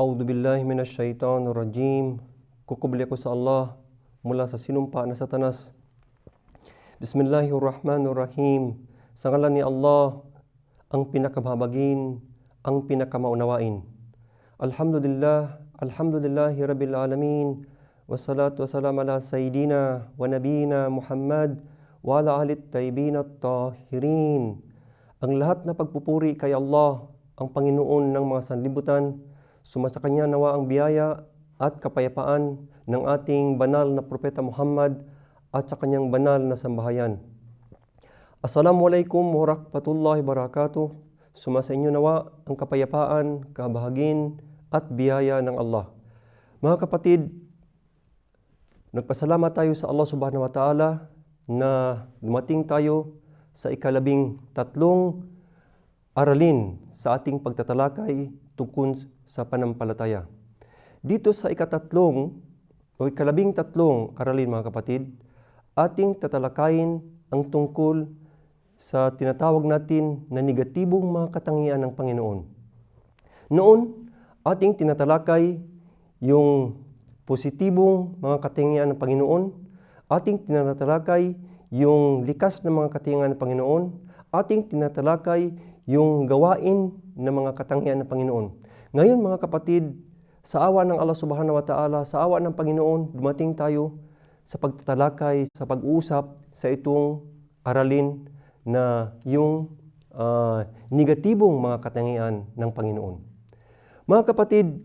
A'udhu billahi minash shaitanir rajim. Kukubli ako sa Allah mula sa sinumpa na satanas. Bismillahirrahmanirrahim. Sa ngalan ni Allah, ang pinakababagin, ang pinakamaunawain. Alhamdulillah, alhamdulillahi rabbil alamin. Wassalatu wassalam ala sayyidina wa nabina Muhammad wa ala alit tayyibin at tahirin. Ang lahat na pagpupuri kay Allah, ang Panginoon ng mga sanlibutan, Sumasa kanya nawa ang biyaya at kapayapaan ng ating banal na Propeta Muhammad at sa kanyang banal na sambahayan. Assalamualaikum warahmatullahi wabarakatuh. Sumasa inyo nawa ang kapayapaan, kabahagin at biyaya ng Allah. Mga kapatid, nagpasalamat tayo sa Allah subhanahu wa ta'ala na dumating tayo sa ikalabing tatlong aralin sa ating pagtatalakay tungkol sa panampalataya. Dito sa ikatatlong o ikalabing tatlong aralin mga kapatid, ating tatalakayin ang tungkol sa tinatawag natin na negatibong mga katangian ng Panginoon. Noon, ating tinatalakay yung positibong mga katangian ng Panginoon, ating tinatalakay yung likas na mga katangian ng Panginoon, ating tinatalakay yung gawain ng mga katangian ng Panginoon. Ngayon mga kapatid, sa awa ng Allah Subhanahu wa Ta'ala, sa awa ng Panginoon, dumating tayo sa pagtatalakay, sa pag-uusap sa itong aralin na yung uh, negatibong mga katangian ng Panginoon. Mga kapatid,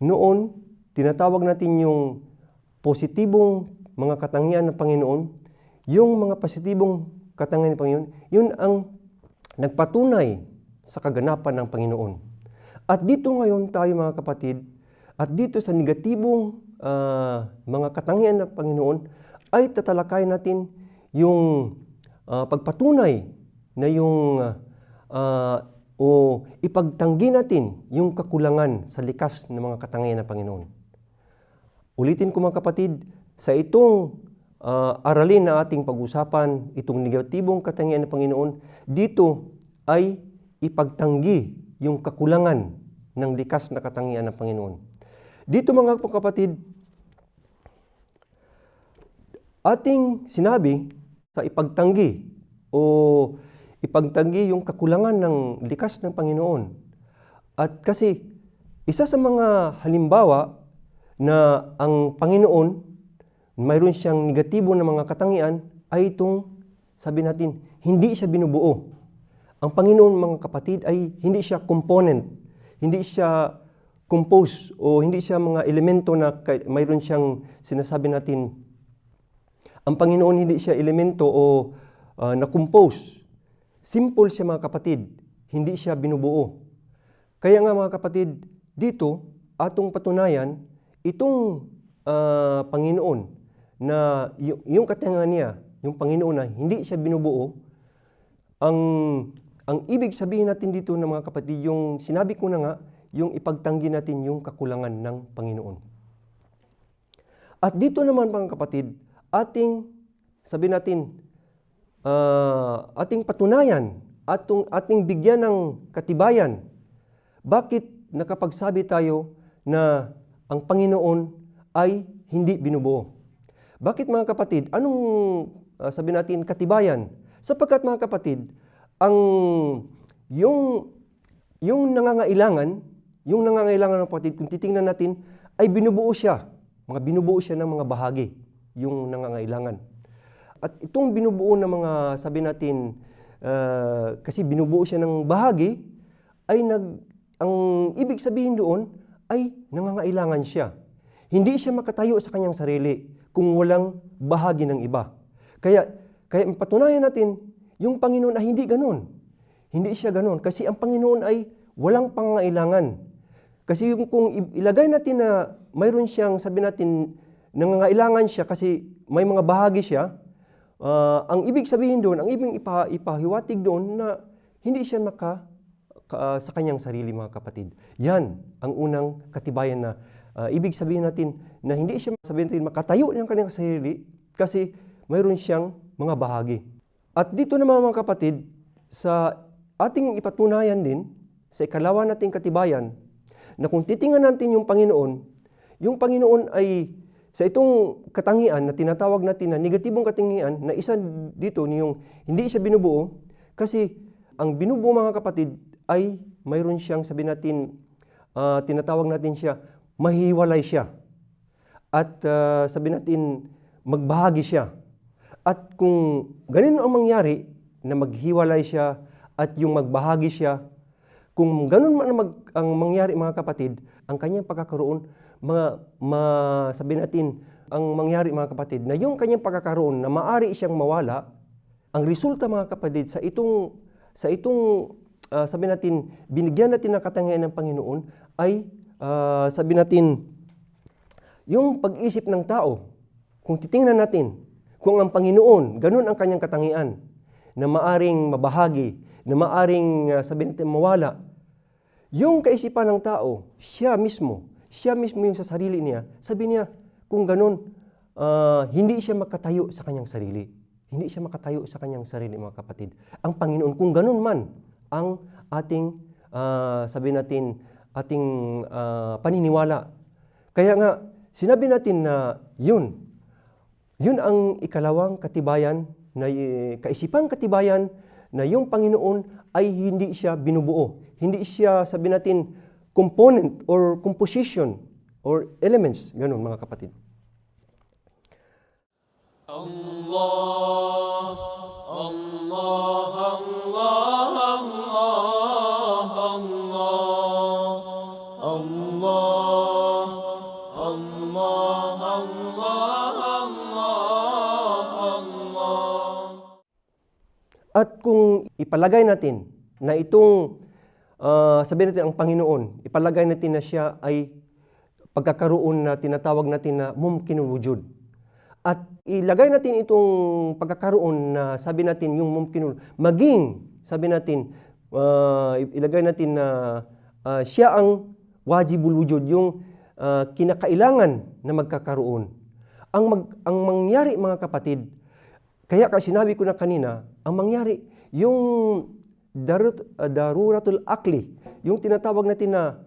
noon, tinatawag natin yung positibong mga katangian ng Panginoon, yung mga positibong katangian ng Panginoon, yun ang nagpatunay sa kaganapan ng Panginoon. At dito ngayon tayo mga kapatid, at dito sa negatibong uh, mga katangian ng Panginoon, ay tatalakayin natin yung uh, pagpatunay na yung uh, o ipagtanggi natin yung kakulangan sa likas ng mga katangian ng Panginoon. Ulitin ko mga kapatid, sa itong uh, aralin na ating pag-usapan, itong negatibong katangian ng Panginoon, dito ay ipagtanggi yung kakulangan ng likas na katangian ng Panginoon. Dito mga kapatid, ating sinabi sa ipagtanggi o ipagtanggi yung kakulangan ng likas ng Panginoon. At kasi isa sa mga halimbawa na ang Panginoon mayroon siyang negatibo na mga katangian ay itong sabi natin, hindi siya binubuo. Ang Panginoon mga kapatid ay hindi siya component, hindi siya compose o hindi siya mga elemento na mayroon siyang sinasabi natin. Ang Panginoon hindi siya elemento o uh, na-compose. Simple siya mga kapatid, hindi siya binubuo. Kaya nga mga kapatid, dito atong patunayan itong uh, Panginoon na y- yung katangian niya, yung Panginoon na hindi siya binubuo, ang ang ibig sabihin natin dito ng mga kapatid, yung sinabi ko na nga, yung ipagtanggi natin yung kakulangan ng Panginoon. At dito naman mga kapatid, ating, sabi natin, uh, ating patunayan, atong, ating bigyan ng katibayan, bakit nakapagsabi tayo na ang Panginoon ay hindi binubuo. Bakit mga kapatid? Anong uh, sabi natin katibayan? Sapagkat mga kapatid, ang yung yung nangangailangan, yung nangangailangan ng kapatid, kung titingnan natin, ay binubuo siya. Mga binubuo siya ng mga bahagi, yung nangangailangan. At itong binubuo ng mga, sabi natin, uh, kasi binubuo siya ng bahagi, ay nag, ang ibig sabihin doon ay nangangailangan siya. Hindi siya makatayo sa kanyang sarili kung walang bahagi ng iba. Kaya, kaya patunayan natin, yung Panginoon ay hindi ganon. Hindi siya ganon. Kasi ang Panginoon ay walang pangangailangan. Kasi yung kung ilagay natin na mayroon siyang, sabi natin, nangangailangan siya kasi may mga bahagi siya, ah, ang ibig sabihin doon, ang ibig ipa, ipahiwatig doon na hindi siya maka ka- sa kanyang sarili mga kapatid. Yan ang unang katibayan na ah, ibig sabihin natin na hindi siya sabihin natin makatayo ng kanyang sarili kasi mayroon siyang mga bahagi. At dito naman mga kapatid, sa ating ipatunayan din, sa ikalawa nating katibayan, na kung titingnan natin yung Panginoon, yung Panginoon ay sa itong katangian na tinatawag natin na negatibong katangian na isa dito niyong hindi siya binubuo kasi ang binubuo mga kapatid ay mayroon siyang sabi natin ah, tinatawag natin siya mahiwalay siya. At ah, sabi natin magbahagi siya at kung ganun ang mangyari na maghiwalay siya at yung magbahagi siya kung ganun man ang, mag, ang mangyari mga kapatid, ang kanyang pagkakaroon, mga, ma, sabi natin, ang mangyari mga kapatid, na yung kanyang pagkakaroon na maari siyang mawala, ang resulta mga kapatid sa itong, sa itong, ah, sabi natin, binigyan natin ng katangian ng Panginoon ay, ah, sabi natin, yung pag-isip ng tao, kung titingnan natin, kung ang Panginoon, ganun ang kanyang katangian, na maaring mabahagi, na maaring uh, sabihin natin mawala, yung kaisipan ng tao, siya mismo, siya mismo yung sa sarili niya, sabi niya, kung ganun, ah, hindi siya makatayo sa kanyang sarili. Hindi siya makatayo sa kanyang sarili, mga kapatid. Ang Panginoon, kung ganun man, ang ating, ah, sabi natin, ating ah, paniniwala. Kaya nga, sinabi natin na yun, yun ang ikalawang katibayan, na eh, kaisipang katibayan na yung Panginoon ay hindi siya binubuo. Hindi siya, sabi natin, component or composition or elements. Ganun mga kapatid. Allah, Allah, Allah, At kung ipalagay natin na itong, ah, sabihin natin ang Panginoon, ipalagay natin na siya ay pagkakaroon na tinatawag natin na mumkinul wujud. At ilagay natin itong pagkakaroon na sabi natin yung mumkinul, maging sabi natin, ah, ilagay natin na ah, siya ang wajibul wujud, yung ah, kinakailangan na magkakaroon. Ang, mag, ang mangyari mga kapatid, kaya ka sinabi ko na kanina, ang mangyari, yung darut, uh, daruratul akli, yung tinatawag natin na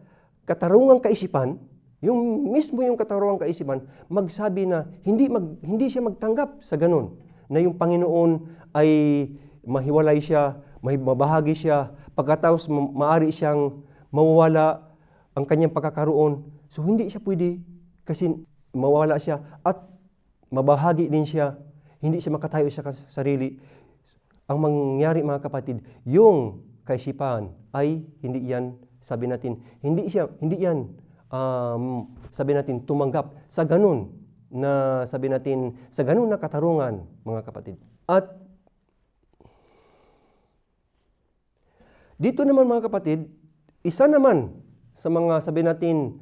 katarungang kaisipan, yung mismo yung katarungang kaisipan, magsabi na hindi, mag, hindi siya magtanggap sa ganun, na yung Panginoon ay mahiwalay siya, may mabahagi siya, pagkatapos ma- maari siyang mawawala ang kanyang pagkakaroon. So hindi siya pwede kasi mawala siya at mabahagi din siya hindi siya makatayo sa sarili. Ang mangyari mga kapatid, yung kaisipan ay hindi yan, sabi natin, hindi siya, hindi yan, um, sabi natin, tumanggap sa ganun na sabi natin, sa ganun na katarungan, mga kapatid. At dito naman mga kapatid, isa naman sa mga sabi natin,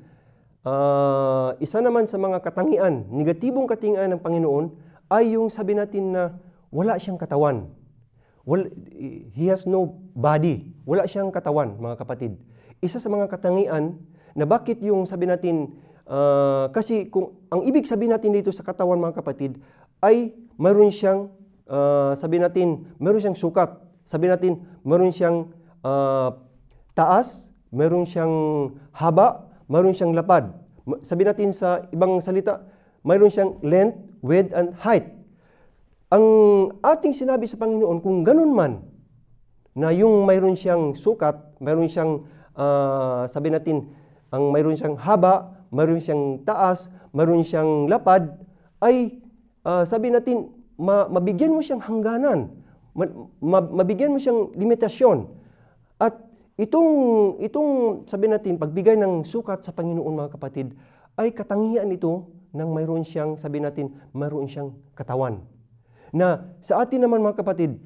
ah, isa naman sa mga katangian, negatibong katangian ng Panginoon ay yung sabi natin na wala siyang katawan. Wal, he has no body. Wala siyang katawan, mga kapatid. Isa sa mga katangian na bakit yung sabi natin, ah, kasi kung ang ibig sabihin natin dito sa katawan, mga kapatid, ay mayroon siyang, ah, sabi natin, mayroon siyang sukat. Sabi natin, mayroon siyang ah, taas, mayroon siyang haba, mayroon siyang lapad. Sabi natin sa ibang salita, mayroon siyang length, width, and height. Ang ating sinabi sa Panginoon, kung ganun man, na yung mayroon siyang sukat, mayroon siyang, ah, sabi natin, ang mayroon siyang haba, mayroon siyang taas, mayroon siyang lapad, ay ah, sabi natin, ma- mabigyan mo siyang hangganan, ma- ma- mabigyan mo siyang limitasyon. At itong, itong sabi natin, pagbigay ng sukat sa Panginoon mga kapatid, ay katangian ito ng mayroon siyang, sabi natin, mayroon siyang katawan. Na sa atin naman mga kapatid,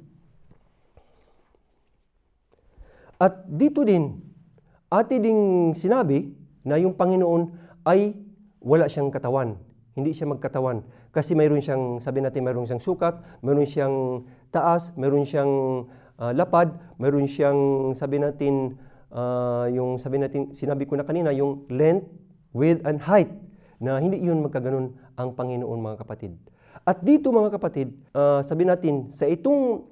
at dito din, ati ding sinabi na yung Panginoon ay wala siyang katawan. Hindi siya magkatawan. Kasi mayroon siyang, sabi natin, mayroon siyang sukat, mayroon siyang taas, mayroon siyang uh, lapad, mayroon siyang, sabi natin, uh, yung sabi natin, sinabi ko na kanina, yung length, width, and height, na hindi yun magkaganon ang Panginoon mga kapatid. At dito mga kapatid, uh, sabi natin, sa itong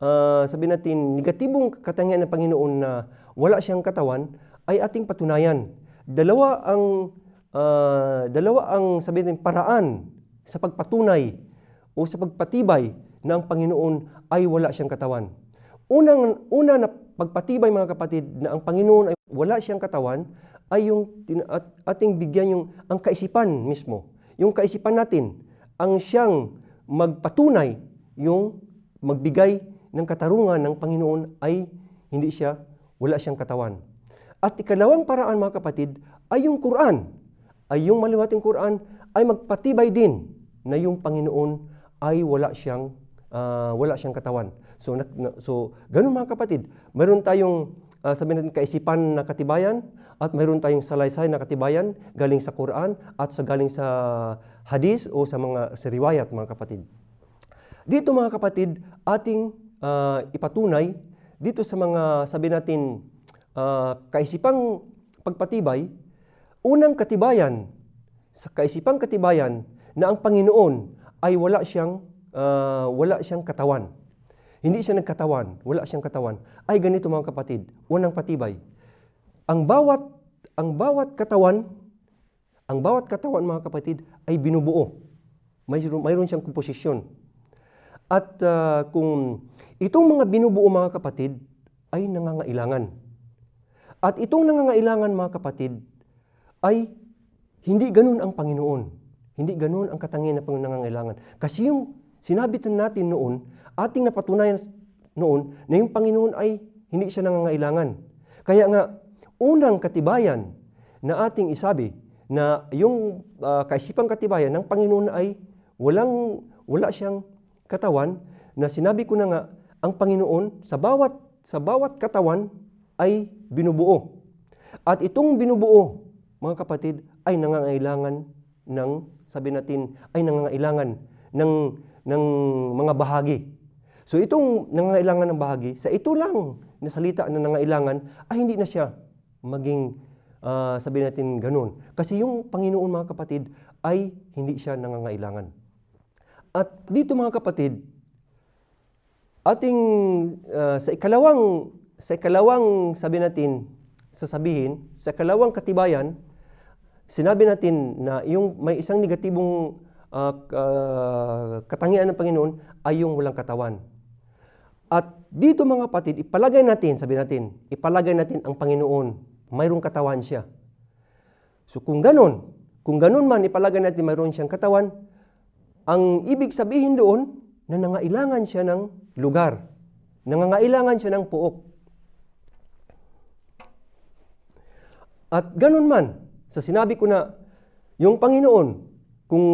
uh, sabi natin, negatibong katangian ng Panginoon na wala siyang katawan, ay ating patunayan. Dalawa ang, uh, dalawa ang sabi natin, paraan sa pagpatunay o sa pagpatibay na ang Panginoon ay wala siyang katawan. Unang, una na pagpatibay mga kapatid na ang Panginoon ay wala siyang katawan ay yung at, ating bigyan yung ang kaisipan mismo. Yung kaisipan natin ang siyang magpatunay yung magbigay ng katarungan ng Panginoon ay hindi siya, wala siyang katawan. At ikalawang paraan mga kapatid ay yung Quran. Ay yung maliwating Quran ay magpatibay din na yung Panginoon ay wala siyang uh, wala siyang katawan. So na, na, so ganun mga kapatid, meron tayong uh, sabihin natin kaisipan na katibayan at meron tayong salaysay na katibayan galing sa Quran at sa galing sa hadis o sa mga sa riwayat mga kapatid. Dito mga kapatid, ating uh, ipatunay dito sa mga sabi natin uh, kaisipang pagpatibay, unang katibayan sa kaisipang katibayan na ang Panginoon ay wala siyang uh, wala siyang katawan. Hindi siya nagkatawan, wala siyang katawan. Ay ganito mga kapatid, unang patibay. Ang bawat ang bawat katawan, ang bawat katawan mga kapatid ay binubuo. Mayroon, mayroon siyang komposisyon. At uh, kung Itong mga binubuo mga kapatid ay nangangailangan. At itong nangangailangan mga kapatid ay hindi ganun ang Panginoon. Hindi ganun ang katangian ng nangangailangan. Kasi yung sinabi natin noon, ating napatunayan noon na yung Panginoon ay hindi siya nangangailangan. Kaya nga, unang katibayan na ating isabi na yung uh, kaisipang katibayan ng Panginoon ay walang, wala siyang katawan na sinabi ko na nga ang Panginoon sa bawat sa bawat katawan ay binubuo. At itong binubuo, mga kapatid, ay nangangailangan ng sabi natin ay nangangailangan ng ng mga bahagi. So itong nangangailangan ng bahagi, sa ito lang na salita na nangangailangan ay hindi na siya maging uh, sabi natin ganun. Kasi yung Panginoon mga kapatid ay hindi siya nangangailangan. At dito mga kapatid, ating uh, sa ikalawang sa ikalawang sabi natin sasabihin sa ikalawang katibayan sinabi natin na yung may isang negatibong uh, uh, katangian ng Panginoon ay yung walang katawan. At dito mga kapatid, ipalagay natin, sabi natin, ipalagay natin ang Panginoon. Mayroong katawan siya. So kung ganon, kung ganon man ipalagay natin mayroon siyang katawan, ang ibig sabihin doon na nangailangan siya ng lugar. Nangangailangan siya ng puok. At ganun man, sa sinabi ko na, yung Panginoon, kung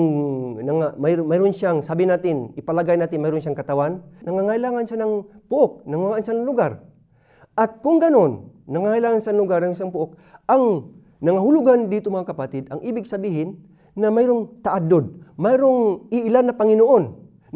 nang, mayroon, mayroon siyang, sabi natin, ipalagay natin mayroon siyang katawan, nangangailangan siya ng puok, nangangailangan siya ng lugar. At kung ganun, nangangailangan ng lugar ng isang puok, ang nangahulugan dito mga kapatid, ang ibig sabihin na mayroong taadod, mayroong iilan na Panginoon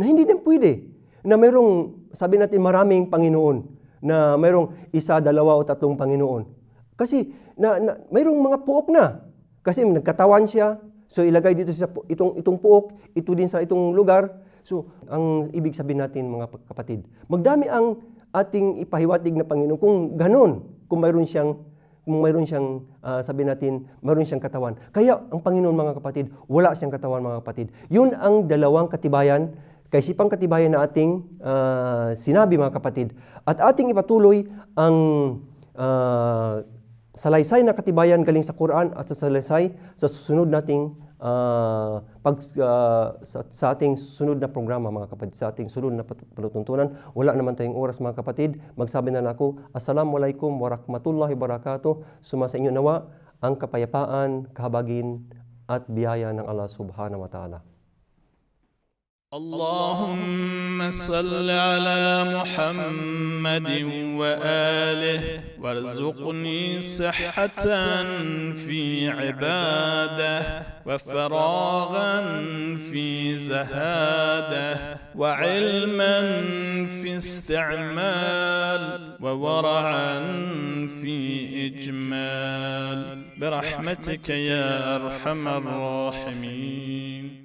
na hindi din pwede na mayroong, sabi natin, maraming Panginoon, na mayroong isa, dalawa o tatlong Panginoon. Kasi na, na, mayroong mga puok na. Kasi nagkatawan siya, so ilagay dito sa itong, itong puok, ito din sa itong lugar. So, ang ibig sabihin natin mga kapatid, magdami ang ating ipahiwatig na Panginoon kung ganon, kung mayroon siyang kung mayroon siyang, uh, sabi natin, mayroon siyang katawan. Kaya ang Panginoon mga kapatid, wala siyang katawan mga kapatid. Yun ang dalawang katibayan kaisipang katibayan na ating uh, sinabi mga kapatid. At ating ipatuloy ang uh, salaysay na katibayan galing sa Quran at sa salaysay sa susunod nating ah, pag ah, sa, sa ating sunod na programa mga kapatid, sa ating sunod na panutuntunan. Wala naman tayong oras mga kapatid. Magsabi na ako, Assalamualaikum warahmatullahi wabarakatuh. Suma inyo nawa ang kapayapaan, kahabagin at biyaya ng Allah subhanahu wa ta'ala. اللهم صل على محمد وآله وارزقني صحة في عباده وفراغا في زهاده وعلما في استعمال وورعا في إجمال. برحمتك يا أرحم الراحمين.